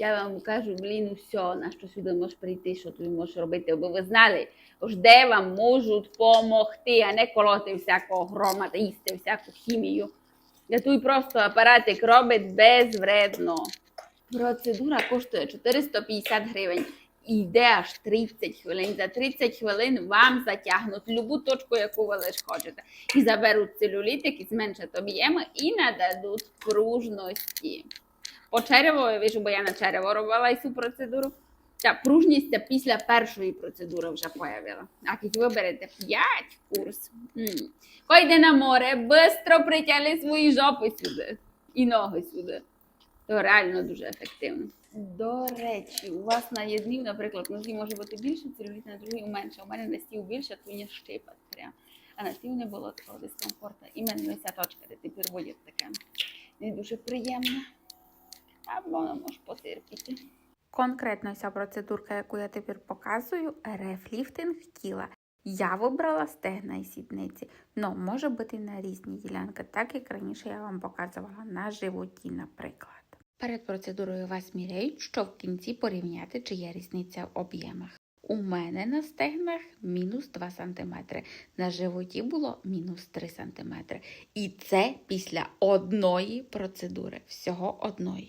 Я вам кажу, блін, усе, на що сюди можеш прийти, що тобі можеш робити, аби ви знали, ж де вам можуть допомогти, а не колоти всякого грома та їсти всяку хімію. Я тут просто апаратик робить безвредно. Процедура коштує 450 гривень. І йде аж 30 хвилин. За 30 хвилин вам затягнуть любу точку, яку ви лише хочете. І заберуть целюлітик, і зменшать об'єми, і нададуть пружності. По череву, вижу, бо я на черево робила цю процедуру. Та пружність це після першої процедури вже появила. А як ви берете 5 курс, м. Хто йде на море, швидко притягли свої жопи сюди і ноги сюди. То реально дуже ефективно. До речі, у вас на єдній, наприклад, нозі може бути більше целюліт, на другій менше. У мене на стів більше, то не щипать прям. А на стів не було такого дискомфорту. Іменно ця точка, де ти переводиш таке. Не дуже приємно. А воно може потерпіти. Конкретно ця процедурка, яку я тепер показую, рефліфтинг тіла. Я вибрала стегна і сідниці, але може бути на різні ділянки, так як раніше я вам показувала на животі, наприклад. Перед процедурою вас міряють, що в кінці порівняти, чи є різниця в об'ємах. У мене на стегнах мінус 2 см, на животі було мінус 3 см. І це після одної процедури, всього одної.